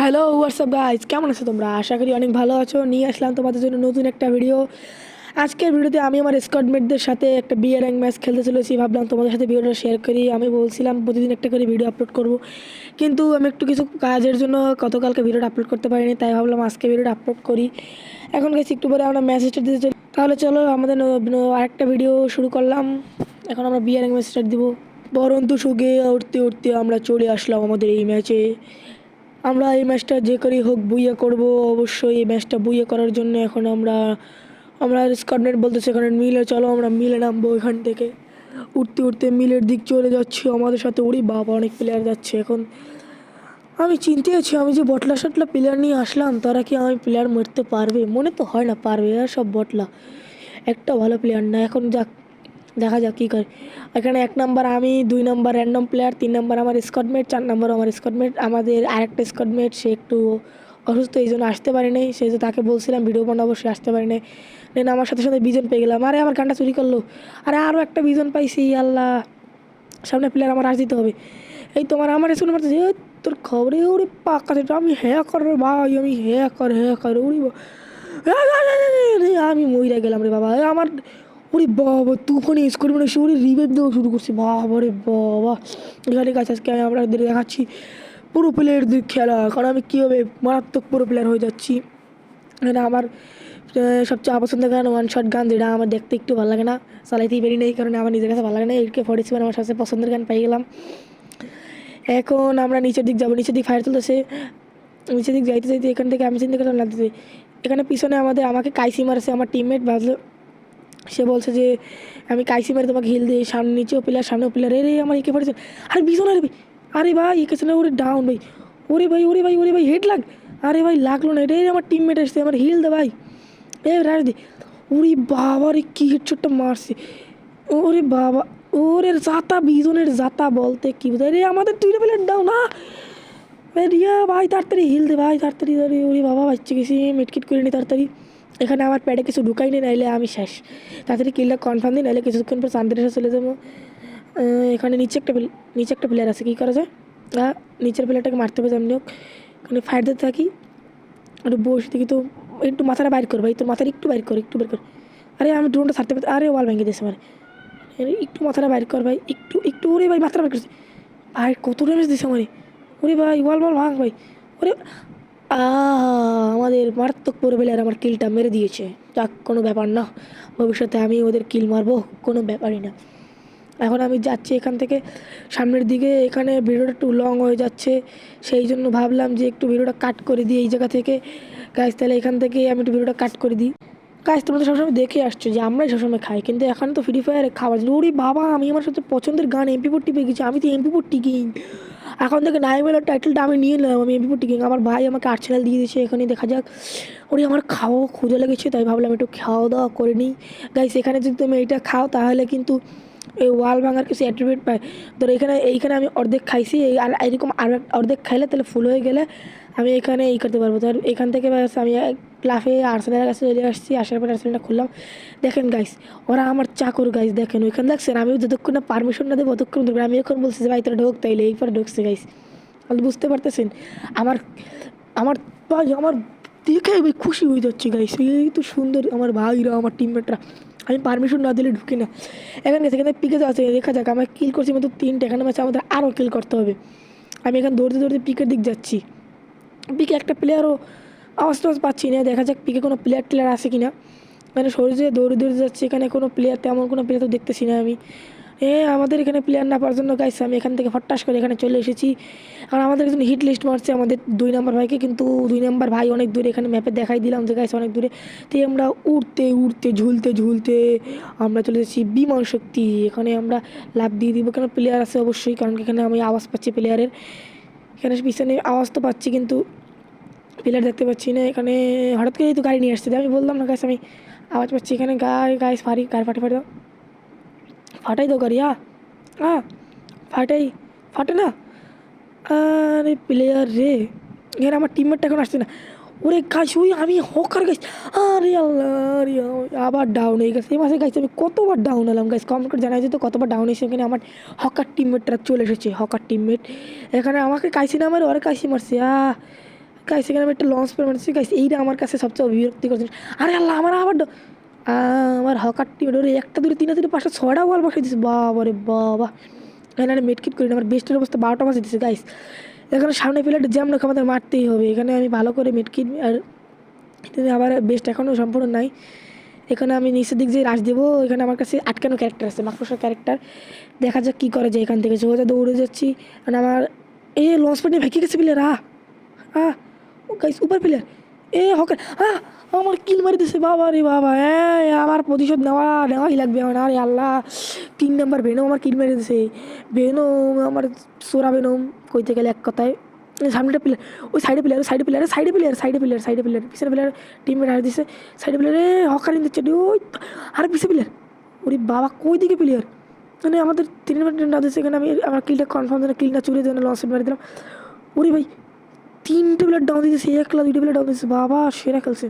Hello WhatsApp guys কেমন আছো তোমরা? আশা করি অনেক ভালো আছো। নিয়ে আসলাম তোমাদের জন্য নতুন একটা ভিডিও আজকের ভিডিওতে আমি আমার স্কটমেটদের সাথে একটা বিয়ে র্যাঙ্ক ম্যাচ খেলতে চলেছি। ভাবলাম তোমাদের সাথে ভিডিওটা শেয়ার করি। আমি বলছিলাম, প্রতিদিন একটা করে ভিডিও আপলোড করব। কিন্তু আমি একটু কিছু কাজের জন্য গতকালকে ভিডিওটা আপলোড করতে পারিনি, তাই ভাবলাম আজকে ভিডিওটা আপলোড করি। এখন গেছি একটু পরে আমরা ম্যাচ স্টার্ট দিতে চলি, তাহলে চলো আমাদের আরেকটা ভিডিও শুরু করলাম। এখন আমরা বিয়ে র্যাঙ্ক ম্যাচ স্টার্ট দিব। বরন্ত সুগে উঠতে উঠতে আমরা চলে আসলাম আমাদের এই ম্যাচে আমরা এই ম্যাচটা যে করেই হোক বুইয়া করব, অবশ্যই এই ম্যাচটা বুইয়া করার জন্য এখন আমরা আমরা স্কটনেট বলতেছি এখানে মিলে, চলো আমরা মিলে নামবো এখান থেকে। উঠতে উঠতে মিলের দিক চলে যাচ্ছি, আমাদের সাথে উড়ি বাবা, অনেক প্লেয়ার যাচ্ছে এখন। আমি চিনতে আছি, আমি যে বটলা শটলা প্লেয়ার নিয়ে আসলাম, তারা কি আমি প্লেয়ার মারতে পারবে? মনে তো হয় না পারবে আর সব বটলা। একটা ভালো প্লেয়ার না, এখন যাক। দেখা যাক কী করে। এখানে এক নম্বর আমি দুই নম্বর র্যান্ডম প্লেয়ার তিন নম্বর আমার স্কটমেট চার নম্বর আমার স্কটমেট আমাদের আরেকটা স্কটমেট সে একটু অসুস্থ এই জন্য আসতে পারে নাই। সেই যে তাকে বলছিলাম ভিডিও বানাবো অবশ্যই আসতে পারে নাই। দেন আমার সাথে সাথে বিজন পেয়ে গেলাম। আরে আমার গানটা চুরি করল। আরে আরও একটা বিজন পাইছি আল্লাহ। সামনে প্লেয়ার আমার আস দিতে হবে। এই তোমার আমার শুনে মারতেছে "এ, তোর খবরে ওরে পাক্কা আমি হ্যাঁ কর রে ভাই আমি হ্যাঁ কর হ্যাঁ কর এ, আমি মইরা গেলাম রে বাবা। আমার ওরে বাবা, তুফানে স্কোর মানে সে ওরে রিভেভ দেওয়া শুরু করছে। বাবা রে বাবা, এখানে কাছে আজকে আমি আপনাদের দেখাচ্ছি পুরো প্লেয়ারদের খেলা, কারণ আমি কীভাবে মারাত্মক পুরো প্লেয়ার হয়ে যাচ্ছি। এটা আমার সবচেয়ে অপছন্দের গান ওয়ান শট গান যেটা আমার দেখতে একটু ভালো লাগে না। চালাইতেই পারি না এই কারণে আমার নিজের কাছে ভালো লাগে না। এইটকে ফর্টি সেভেন আমার সবচেয়ে পছন্দের গান পেয়ে গেলাম। এখন আমরা নিচের দিক যাব, নিচের দিক ফায়ার তুলতেছে নিচের দিক যাইতে যাইতে এখান থেকে আমি চিন্তা করলাম লাগতেছে এখানে পিছনে আমাদের, আমাকে কাইসি মারছে, আমার টিমমেট ভাবলো সে বলছে যে, আমি কাইসি মারে তোমাকে হিল দিই, সামনে নিচেও প্লেয়ার সামনেও প্লেয়ার রে আমার একে পড়েছে আরে পিছনে আরে ভাই। আরে ভাই, একে না ওরে ডাউন ভাই। ওরে ভাই ওরে ভাই ওরে ভাই হেড লাগ। আরে ভাই, লাগল না। রে আমার টিমমেট এসছে, আমার হিল দে ভাই। এ, রাজ দি। ওরে বাবা রে কি হেডশটটা মারছে। ওরে বাবা, ওরে জাতা বিজনের জাতা বলতে কি বোঝায়? রে আমাদের দুইটা প্লেয়ার দাও না রিয়া ভাই, তাড়াতাড়ি হিল দে ভাই, তাড়াতাড়ি ওরে বাবা, বাচ্চা গেছি। মিটকিট করে নি, তাড়াতাড়ি। এখানে আমার প্যাডে কিছু ঢুকাই নি, নাইলে আমি শেষ। তাড়াতাড়ি কিলটা কনফার্ম দিই, নাইলে কিছুক্ষণ পর চান্দের এসে চলে যাব। এখানে নিচে একটা নিচে একটা প্লেয়ার আছে, কী করা যায়? নিচের প্লেয়ারটাকে মারতে হবে, যেমনি হোক। এখানে ফায়ার দিতে থাকি। একটু বসে দেখি তো, একটু মাথাটা বাইর কর ভাই, তোর মাথাটা একটু বাইর কর, একটু বের কর। আরে আমি ড্রোনটা ছাড়তে পারছি আরে ওয়াল ভেঙে দিয়েছে আমার। একটু মাথাটা বাইর কর ভাই, একটু একটু, ওরে ভাই, মাথাটা বাইর করছে আর, কত ড্যামেজ দিয়েছে আমারে। ওরে ভাই ওয়াল বল ভাঙ ভাই। ওরে আমাদের মারাত্মক পড়বে আর আমার কিলটা মেরে দিয়েছে। যাক, কোনো ব্যাপার না। ভবিষ্যতে আমি ওদের কিল মারবো, কোনো ব্যাপারই না। এখন আমি যাচ্ছি এখান থেকে। সামনের দিকে এখানে ভিডিওটা একটু লং হয়ে যাচ্ছে। সেই জন্য ভাবলাম যে একটু ভিডিওটা কাট করে দিই এই জায়গা থেকে। গাছ তাহলে এখান থেকে আমি একটু ভিডিওটা কাট করে দিই। গাছ তোমরা তো সবসময় দেখে আসছো যে আমরাই সবসময় খাই, কিন্তু এখন তো ফ্রি ফায়ারে খাবার ওরে বাবা, আমি আমার সবচেয়ে পছন্দের গান এমপি ফোরটি পেয়ে গেছি, আমি তো এমপি ফোরটি কিং এখন থেকে নাইমেলার টাইটেলটা আমি নিয়ে নিলাম, আমি এমপি ফোরটি কিং আমার ভাই আমাকে আর্সেনাল দিয়ে দিয়েছে, এখানে দেখা যাক। ওরে আমার খাওয়া ক্ষুদে লেগেছে, তাই ভাবলাম একটু খাওয়া দাওয়া করে নিই। গাইস এখানে যদি তুমি এটা খাও, তাহলে কিন্তু এই ওয়াল ভাঙার কিছু অ্যাট্রিবিউট পায়। ধরো এখানে, এইখানে আমি অর্ধেক খাইছি আর এরকম আর অর্ধেক খাইলে তাহলে ফুল হয়ে গেলে আমি এখানে এই করতে পারব। ধর এখান থেকে আমি লাফে আর্সেনালের কাছে চলে আসছি, আসার পর আর্সেনালটা খুললাম। দেখেন গাইস ওরা আমার চাকর গাইস দেখেন ওইখানে দেখছেন? আমি যতক্ষণ না পারমিশন না দেবো, ততক্ষণ ধরবে। আমি এখন বলছি যে, ভাই, তোরা ঢোক তাইলে। এইবার ঢুকছে গাইস আপনি বুঝতে পারতেছেন? আমার আমার ভাই, আমার দেখে আমি খুশি হয়ে যাচ্ছি গাইস এই তো সুন্দর আমার ভাইরা, আমার টিমমেটরা আমি পারমিশন না দিলে ঢুকি না। এখানে সেখানে পিকে আছে। দেখা যাক, আমার কিল করছি মাত্র তিনটে। এখানে ম্যাচে আমাদের আরও কিল করতে হবে। আমি এখানে দৌড়তে দৌড়তে পিকের দিক যাচ্ছি। পিকে একটা প্লেয়ারও আওয়াজ টাওয়াজ পাচ্ছি না। দেখা যাক পিকে কোনো প্লেয়ার টেলার আছে কি না মানে সরিয়ে দৌড়ে দৌড়ে যাচ্ছে, এখানে কোনো প্লেয়ার তেমন কোনো প্লেয়ার তো দেখতেছি না আমি। এ, আমাদের এখানে প্লেয়ার না পাওয়ার জন্য গাইছে আমি এখান থেকে ফটাস করে এখানে চলে এসেছি। আর আমাদের একজন হিট লিস্ট মারছে আমাদের দুই নম্বর ভাইকে, কিন্তু দুই নম্বর ভাই অনেক দূরে এখানে ম্যাপে দেখাই দিলাম যে গাইছে অনেক দূরে। তাই আমরা উড়তে উড়তে, ঝুলতে ঝুলতে আমরা চলে এসেছি বিমান শক্তি। এখানে আমরা লাভ দিয়ে দিব। কেন প্লেয়ার আছে অবশ্যই, কারণ এখানে আমি আওয়াজ পাচ্ছি প্লেয়ারের এখানে পিছনে আওয়াজ তো পাচ্ছি, কিন্তু প্লেয়ার দেখতে পাচ্ছি না, এখানে হঠাৎ করেই তো গাড়ি নিয়ে আসছে। আমি বললাম না গাছ আমি আওয়াজ পাচ্ছি এখানে। গায়ে গায়ে ফারি গাড়ি ফাটে ফাটে দাও। ফাটাই দাও গাড়ি হ্যাঁ হ্যাঁ ফাটাই, ফাটে না। আরে প্লেয়ার রে, এখানে আমার টিমমেটটা এখন আসছে না। ওরে গাছ ওই আমি হকার গাছ আরে আল্লাহ আবার ডাউন হয়ে গেছে। এই মাসে গাছ আমি কতবার ডাউন হলাম গাছ কমেন্ট করে জানাই তো কতবার ডাউন হয়েছে, এখানে আমার হকার টিমমেটরা চলে এসেছে, হকার টিমমেট এখানে আমাকে কাইসি না মারে, ওরা কাইসি মারছে, আহ। গাইস এখানে আমি একটা লঞ্চ পেয়ে মারছি। গাইস এইটা আমার কাছে সবচেয়ে বিরক্তিকর জিনিস। আরে আল্লাহ, আমার আবার আমার হকার টিম ওরে একটা দুটো, তিনটা দুটো পাঁচটা, ছয়টা বল বসে দিচ্ছে বাবা রে বাবা। এখানে আমি মেটকিট করি আমার বেস্টের অবস্থা বারোটা বাজে দিচ্ছে গাইস এখানে সামনে প্লেয়ারটা জ্যাম রাখা আমাদের মারতেই হবে। এখানে আমি ভালো করে মেটকিট আর আবার বেস্ট এখনও সম্পূর্ণ নাই। এখানে আমি নিচের দিক যে রাশ দেবো। এখানে আমার কাছে আটকানো ক্যারেক্টার আছে মাকড়সার ক্যারেক্টার দেখা যাক কী করে যায় এখান থেকে। সোজা দৌড়ে যাচ্ছি। মানে আমার এই লঞ্চ প্যাডে ভেঙে গেছে প্লেয়ার রা আ ও গাইস উপর প্লেয়ার এ, হকার। আ আমার কিল মারি দিছে। বাবা রে বাবা, এ, আমার প্রতিশোধ নেওয়া, নেওয়াই লাগবে আমার। আরে আল্লাহ তিন নাম্বার বেনো আমার কিল মেরে দিছে। বেনো আমার সোরা ভেনম কইতে গেলে এক কথায়। সামনেটা প্লেয়ার ওই সাইডে প্লেয়ার সাইডে প্লেয়ার সাইডে প্লেয়ার সাইডে প্লেয়ার সাইডে প্লেয়ার পিছনে প্লেয়ার টিমে হার দিছে। সাইডে প্লেয়ারে হকারিং দিচ্ছে ওই আর পিছিয়ে প্লেয়ার ওরে বাবা কই দিকে প্লেয়ার মানে আমাদের তিন মিনিট না দিচ্ছে এখানে, আমি, আমার কিলটা কনফার্ম যেন কিলটা চুরি যেন লস মেরে দিলাম। ওরে ভাই তিনটে প্লেয়ার ডাউন দিতেছে একলা দুইটা প্লেয়ার ডাউন দিতেছে বাবা, সেরা খেলছে।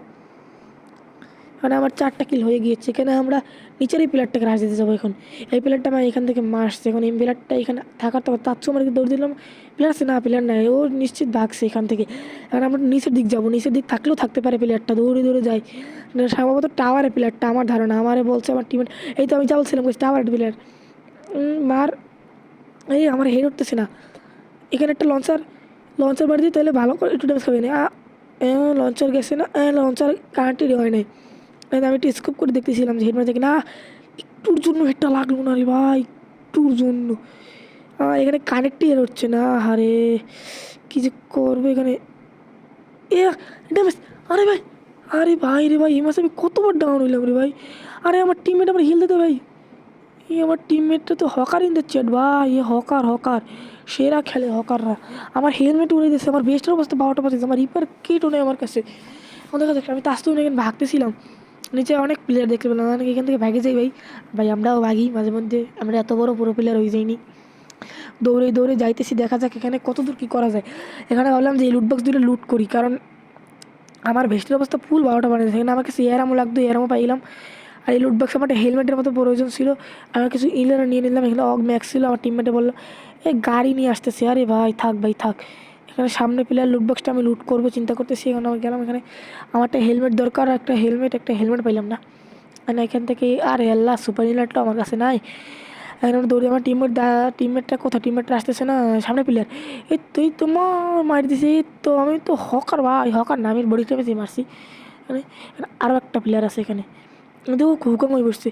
মানে আমার চারটা কিল হয়ে গিয়েছে এখানে আমরা নিচের এই প্লেয়ারটাকে রাজ দিতে যাব এখন? এই প্লেয়ারটা আমার এখান থেকে মারছে, এখন এই প্লেয়ারটা এখানে থাকার তো তার আমার দৌড় দিলাম। প্লেয়ার আছে না প্লেয়ার নাই, ও নিশ্চিত ভাগছে এখান থেকে। এখন আমরা নিচের দিক যাব, নিচের দিক থাকলেও থাকতে পারে প্লেয়ারটা দৌড়ে দৌড়ে যায়। মানে সম্ভবত টাওয়ারে প্লেয়ারটা আমার ধারণা, আমারে বলছে আমার টিমের এই তো আমি যা বলছিলাম টাওয়ার প্লেয়ার মার, এই আমার হেড উঠতেছে না। এখানে একটা লঞ্চার লঞ্চার দিয়ে তাহলে ভালো করে একটু ড্যামেজ খাবে না। লঞ্চার গেছে না লঞ্চার কারেন্টেরই হয় নাই। আমি একটু স্কোপ করে দেখতেছিলাম যে হেড কি না একটুর জন্য হেডটা লাগল না রে ভাই, একটুর জন্য। এখানে কানেক্টই এর হচ্ছে না আরে কী যে করব এখানে। এ ড্যামেজ আরে ভাই আরে ভাই রে ভাই, এই মাসে আমি কতবার ডাউন হইলাম রে ভাই। আরে আমার টিমমেট আমার হিল দিতে ভাই। এই আমার টিমমেটটা তো হকার ইন দ্য চ্যাট ভাই, এ হকার হকার সেরা খেলে হকাররা আমার হেলমেট উড়ে দিয়েছে, আমার বেস্টের অবস্থা বারোটা পাচ্ছে আমার রিপার কিটও নেই আমার কাছে। আমাদের কাছে আমি তো আসতেও এখানে ভাগতেছিলাম। নিচে অনেক প্লেয়ার দেখতে পেলাম অনেক এখান থেকে ভাগে যাই ভাই। ভাই, আমরাও ভাগি মাঝে মধ্যে, আমরা এত বড় পুরো প্লেয়ার হয়ে যাইনি। দৌড়ে দৌড়ে যাইতেছি, দেখা যাক এখানে কত দূর কী করা যায়। এখানে ভাবলাম যে এই লুটবক্স দুটো লুট করি, কারণ আমার ভেস্টের অবস্থা ফুল বারোটা বানিয়েছে সেখানে আমার কাছে এয়ারামও লাগতো এয়ারামও পাইলাম। আর এই লুটবক্স আমার একটা হেলমেটের মতো প্রয়োজন ছিল। আমার কিছু ইলার নিয়ে নিলাম, এখানে অগ ম্যাক্স ছিল, আমার টিমমেটে বলল, এই গাড়ি নিয়ে আসতেছে। আরে ভাই, থাক ভাই, থাক। এখানে সামনে প্লেয়ার লুটবক্সটা আমি লুট করব, চিন্তা করতেছি, এখানে আমি গেলাম এখানে। আমার একটা হেলমেট দরকার, একটা হেলমেট একটা হেলমেট পাইলাম না। মানে এখান থেকে, আরে আল্লাহ সুপার হিলারটা আমার কাছে নাই। এখন দৌড়ে, আমার টিমমেট দা টিমমেটটা কোথায়? টিমমেটটা আসতেছে না, সামনে প্লেয়ার এই তুই তোমার মার দিছি তো, আমি তো হকার ভাই, হকার না আমি বডি টেপেছি মারছি। মানে আরও একটা প্লেয়ার আছে এখানে। দেখো হুকাম হয়ে বসছে।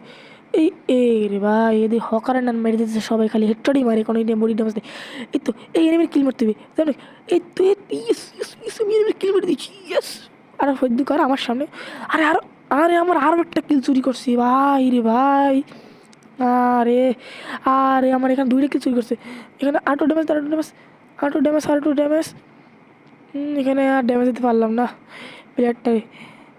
এই এ রে ভাই এদের হকারের নাম মেরে দিতেছে সবাই, খালি হেডটই মারে, কোনো বডি ড্যামেজ এই তো, এই এনিমির কিল মারতে হবে। জানো, এই তো এনিমির কিল মেরে দিচ্ছি ইয়েস আর সহ্য কর আমার সামনে? আরে আরও, আরে আমার আরও একটা কিল চুরি করছি, ভাই রে ভাই। আরে আরে আমার এখানে দুইটা কিল চুরি করছে। এখানে auto damage auto damage auto damage auto damage এখানে আর ড্যামেজ দিতে পারলাম না। প্লেয়ারটারে।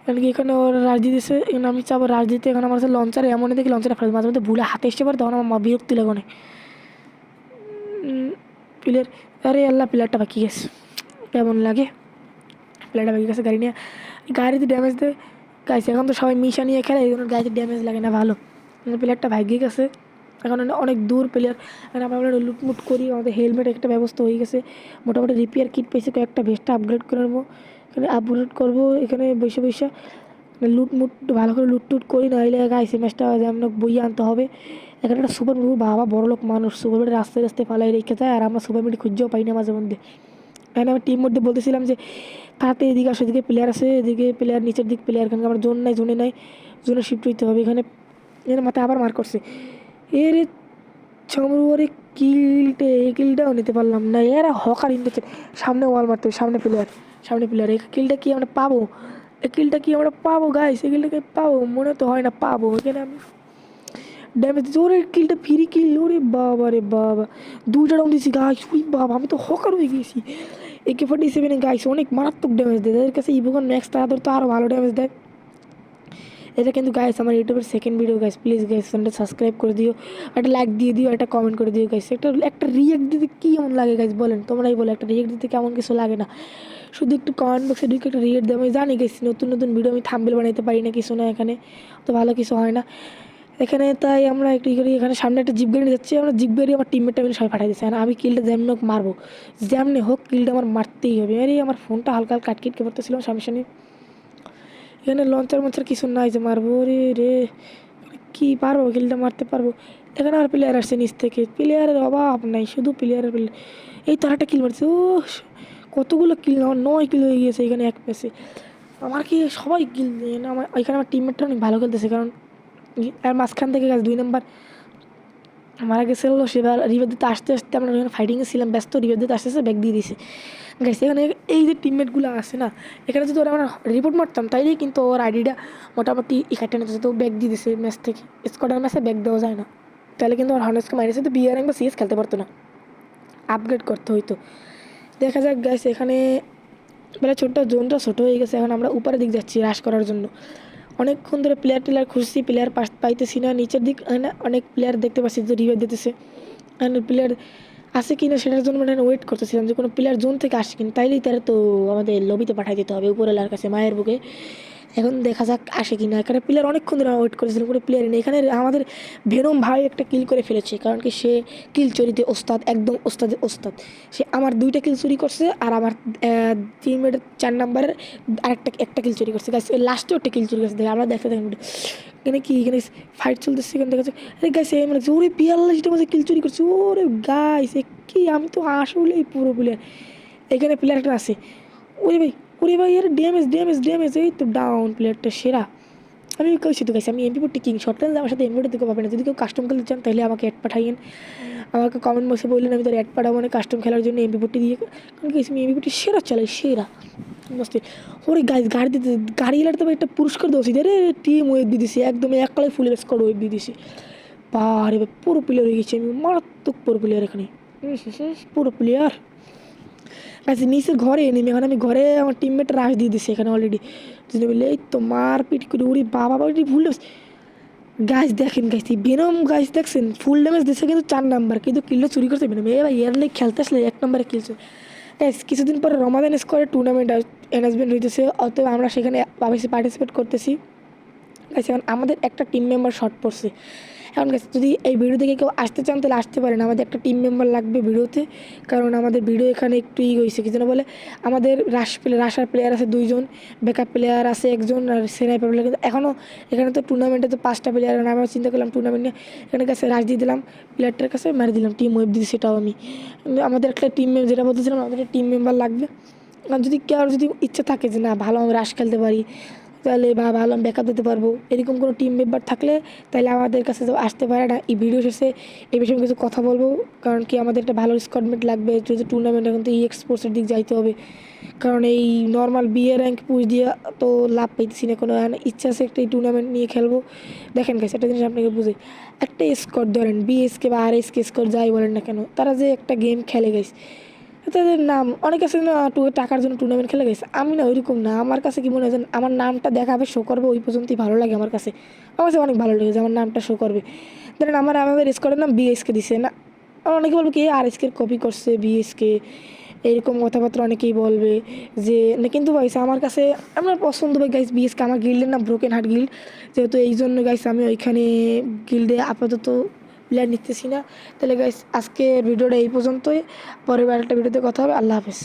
কারণ কি এখানে ওর রাজ দিতেছে এখানে আমি চাবো রাজ দিতে, এখানে আমার লঞ্চারে এমনই দেখি লঞ্চারে ফেলে মাঝে মধ্যে ভুলে হাতে এসে পারে তখন আমার বিরক্তি লাগে অনেক। প্লেয়ার আরে আল্লাহ প্লেয়ারটা বাকি গেছে। কেমন লাগে? প্লেয়ারটা বাকি গেছে, গাড়ি নিয়ে। গাড়িতে ড্যামেজ দেয় গাইছে এখন তো সবাই মিশা নিয়ে খেলে, এই জন্য গাড়িতে ড্যামেজ লাগে না, ভালো। প্লেয়ারটা ভাগিয়ে গেছে। এখন অনেক দূর প্লেয়ার এখন আমরা লুটমুট করি, আমাদের হেলমেট একটা ব্যবস্থা হয়ে গেছে। মোটামুটি রিপেয়ার কিট পেয়েছি কয়েকটা ভেস্টটা আপগ্রেড করে নেব। এখানে আপগ্রেড করব। এখানে বসে বসে লুটমুট ভালো করে লুটটুট করি না নাহলে গাইছে ম্যাচটা যেমন বইয়ে আনতে হবে। এখানে একটা সুপার মুভি বাবা, বড় লোক মানুষ সুপার মিট রাস্তায় রাস্তায় পালাই রেখে যায়, আর আমরা সুপার মিট খুঁজেও পাই না মাঝে মধ্যে। এখানে আমি টিম মধ্যে বলতেছিলাম যে তাতে এদিকে আসো, এদিকে প্লেয়ার আছে, এদিকে প্লেয়ার নিচের দিক প্লেয়ার এখানে আমার জোন নাই জোনে নাই জোনে শিফট হইতে হবে। এখানে এখানে মাথায় আবার মার করছে। এর চমরুয়ারে কিলটে এই কিলটাও নিতে পারলাম না। এরা হকার ইন্টারছে সামনে ওয়াল মারতে হবে, সামনে প্লেয়ার সামনে প্লেয়ার এই কিলটা কি আমরা পাবো? এই কিলটা কি আমরা পাবো গাইস এই কিলটাকে পাবো? মনে তো হয় না পাবো। এখানে আমি ড্যামেজ ওরে, কিলটা ফ্রি কিল, ওরে বাবা রে বাবা। দুইটা রাউন্ড দিয়েছি গাইস ওই বাবা, আমি তো হকার হয়ে গিয়েছি একে ফোর্টি সেভেনে গাইস অনেক মারাত্মক ড্যামেজ দেয়। তাদের কাছে ইভোগান ম্যাক্স তাদের তো আরও ভালো ড্যামেজ দেয়। এটা কিন্তু গাইস আমার ইউটিউবের second video guys please guys চ্যানেলটা সাবস্ক্রাইব করে দিও। একটা লাইক দিয়ে দিও, একটা কমেন্ট করে দিও গাইস একটা একটা রিয়েক্ট দিতে কী এমন লাগে গাইস বলেন? তোমরাই বলো, একটা রিয়েক্ট দিতে কেমন কিছু লাগে না। শুধু একটু কমেন্ট বক্সে ঢুকে একটা রিয়েক্ট দেবো আমি জানি গেছি নতুন নতুন ভিডিও আমি থাম্বেল বানাইতে পারি না কিছু না এখানে, তো ভালো কিছু হয় না। এখানে তাই আমরা একটু করি, এখানে সামনে একটা জিপ গাড়ি যাচ্ছি, আমরা জিপ গাড়ি আমার টিমমেটটা মিলে সবাই পাঠিয়ে দিচ্ছে আমি কিলটা যেমন হোক মারবো, যেমনি হোক কিলটা আমার মারতেই হবে। আরে, আমার ফোনটা হালকা হালকা কাটকিটকে পড়তেছিলাম সামনে সামনে। এখানে লঞ্চার মঞ্চার কিছু নাই যে মারবো। রে রে কি পারব কিলটা মারতে পারব? এখানে আমার প্লেয়ার আসছে নিচ থেকে। প্লেয়ারের অভাব নাই, শুধু প্লেয়ারের প্লেয়ার এই তো একটা কিল মারছে ও কতগুলো কিল আমার নয় কিল হয়ে গিয়েছে এখানে এক পেসে আমার কি সবাই কিল আমার, এখানে আমার টিমমেটটা অনেক ভালো খেলতেছে, কারণ আর মাঝখান থেকে গেছে দুই নাম্বার মারা গেছিল, সেবার রিভার দিতে আসতে আসতে আমরা ওখানে ফাইটিংয়ে ছিলাম, ব্যস্ত রিভার দিতে আসতে আসতে ব্যাগ দিয়ে দিয়েছে। গেছে এখানে এই যে টিমমেটগুলো আছে না, এখানে যদি ওরা আমরা রিপোর্ট মারতাম, তাইলেই কিন্তু ওর আইডিটা মোটামুটি এখানে নিতে তো ব্যাগ দিয়ে দিছে ম্যাচ থেকে। স্কোয়াডার ম্যাচে ব্যাগ দেওয়া যায় না। তাহলে কিন্তু ওর হনেসকে মারিয়েছে তো বিয়ার বা সিএস খেলতে পারতো না। আপগ্রেড করতে হইতো। দেখা যাক গ্যাস এখানে মানে ছোট্ট জোনটা ছোট হয়ে গেছে, এখন আমরা উপরের দিক যাচ্ছি হ্রাস করার জন্য। অনেকক্ষণ ধরে প্লেয়ার টেলার খুঁজছি প্লেয়ার পাইতেছি না, নিচের দিক না, অনেক প্লেয়ার দেখতে পাচ্ছি যে রিভাইভ দিতেছে। প্লেয়ার আসে কি না সেটার জন্য মানে ওয়েট করতেছিলাম যে কোনো প্লেয়ার জোন থেকে আসে কিনা, তাইলেই তারা তো আমাদের লবিতে পাঠাই দিতে হবে উপরেলার কাছে, মায়ের বুকে। এখন দেখা যাক আসে কি না এখানে প্লেয়ার অনেকক্ষণ ধরে ওয়েট করেছিলাম কোনো প্লেয়ার নেই। এখানে আমাদের ভেনম ভাই একটা কিল করে ফেলেছে, কারণ কি সে কিল চুরিতে ওস্তাদ, একদম ওস্তাদে ওস্তাদ। সে আমার দুইটা কিল চুরি করছে আর আমার টিমের চার নাম্বারের আরেকটা, একটা কিল চুরি করছে। গাছ লাস্টেও একটা কিল চুরি করছে। দেখে, আমরা দেখতে দেখেন এখানে কি, এখানে ফাইট চলতেছে, এখানে দেখা যাচ্ছে। আরে গাইছে মানে ওরে বিয়াল্লিশটা মাঝে কিল চুরি করছে। ওরে গাইস কি? আমি তো আসলেই পুরো প্লেয়ার এখানে প্লেয়ারটা আছে। ওরে ভাই ওরে ভাই, আরে ড্যামেজ ড্যামেজ ড্যামেজ এই তো ডাউন প্লেয়ারটা সেরা। আমি কইছি তো গাইছি আমি MP forty king short range আমার সাথে এমপি ফোরটি পাবেন না। যদি কেউ কাস্টম খেলতে চান, তাহলে আমাকে অ্যাড পাঠাইয়েন। আমাকে কমেন্ট বক্সে বললেন, আমি তোর অ্যাড পাঠাবো মানে কাস্টম খেলার জন্য এমপি ফোরটি দিয়ে। কারণ কি, আমি এমপি ফোরটি সেরা চালাই, সেরা। মস্তি। ওরে গাইজ গাড়ি দিতে, গাড়ি এলার তবে একটা পুরস্কার দেওয়া রে টিম ওয়েব দিয়ে দিছি, একদম একলাই ফুল স্কোয়াড ওয়েব দিয়ে দিছি। বারে পুরো প্লেয়ার হয়ে গেছি আমি, মারাত্মক পুরো প্লেয়ার এখানে। পুরো প্লেয়ার আচ্ছা নিচে ঘরে নেমে এখন আমি ঘরে আমার টিমমেট রাশ দিয়ে দিছি এখানে অলরেডি যদি বললে, এই তো মারপিট করে উড়ি, বাবা বাবা ভুল গাছ দেখেন গাছ বেনম গাছ দেখছেন? ফুল ড্যামেজ দিচ্ছে কিন্তু চার নাম্বার কিন্তু কিলটা চুরি করছে বেনম এবার ইয়ার লেগ খেলতে আসলে এক নম্বরে কিলছে গাইস কিছুদিন পরে রমাদান স্কোয়ারে টুর্নামেন্ট অ্যানাউন্সমেন্ট হইতেছে অতএব আমরা সেখানে পার্টিসিপেট করতেছি। গাইস এখন আমাদের একটা টিম মেম্বার শর্ট পড়ছে। এখন গাইস যদি এই ভিডিও থেকে কেউ আসতে চান, তাহলে আসতে পারেন। আমাদের একটা টিম মেম্বার লাগবে ভিডিওতে, কারণ আমাদের ভিডিও এখানে একটু ই হয়েছে কি যেন বলে? আমাদের রাশ প্লেয়ার রাশার প্লেয়ার আছে দুইজন ব্যাকআপ প্লেয়ার আছে একজন, আর সেনাইপার প্লেয়ার কিন্তু এখনও এখানে তো টুর্নামেন্টে তো পাঁচটা প্লেয়ার আমরা চিন্তা করলাম টুর্নামেন্ট এখানে কাছে রাশ দিয়ে দিলাম প্লেয়ারটার কাছে মেরে দিলাম টিম ওয়েব দিদি সেটাও আমি। আমাদের একটা টিম মেম্বার যেটা বলতেছিলাম, আমাদের টিম মেম্বার লাগবে। আর যদি কেউ যদি ইচ্ছা থাকে যে না, ভালো আমি রাশ খেলতে পারি তাহলে বা ভালো আমি ব্যাকআপ দিতে পারব। এরকম কোনো টিম মেম্বার থাকলে তাহলে আমাদের কাছে তো আসতে পারে না। এই ভিডিও শেষে এই বিষয়ে কিছু কথা বলব। কারণ কি আমাদের একটা ভালো স্কটমেন্ট লাগবে। যদি টুর্নামেন্ট এখন তো ই এক্সপোর্টসের দিক যাইতে হবে। কারণ এই নর্মাল বিয়ে র্যাঙ্ক পুষ দিয়ে তো লাভ পাইতেছি না কোনো। ইচ্ছা আছে একটা এই টুর্নামেন্ট নিয়ে খেলব। দেখেন গেছে একটা জিনিস আপনাকে বুঝে একটা স্কোর ধরেন বিএসকে বা আর এসকে স্কোর যাই বলেন না কেন, তারা যে একটা গেম খেলে গেছে তাদের নাম, অনেক আছে না টাকার জন্য টুর্নামেন্ট খেলে গেছে। আমি না ওইরকম না। আমার কাছে কি মনে হয় আমার নামটা দেখাবে শো করবে, ওই পর্যন্তই ভালো লাগে আমার কাছে। আমার কাছে অনেক ভালো লেগেছে আমার নামটা শো করবে। ধরেন আমার, আমাদের স্কোরের নাম বিএসকে দিছে, না? আর অনেকে বলবে কি আর এসকে কপি করছে বিএসকে এরকম কথাবার্তা অনেকেই বলবে যে, না, কিন্তু গাইস আমার কাছে, আমার পছন্দ হয় গাইস বিএসকে আমার গিল্ডের নাম ব্রোকেন হার্ট গিল্ড যেহেতু এই জন্য গাইস আমি ওইখানে গিল্ডে আপাতত প্লেয়ার নিতেছি না। তাহলে গাইস আজকে ভিডিওটা এই পর্যন্তই। পরের একটা ভিডিওতে কথা হবে। আল্লাহ হাফেজ।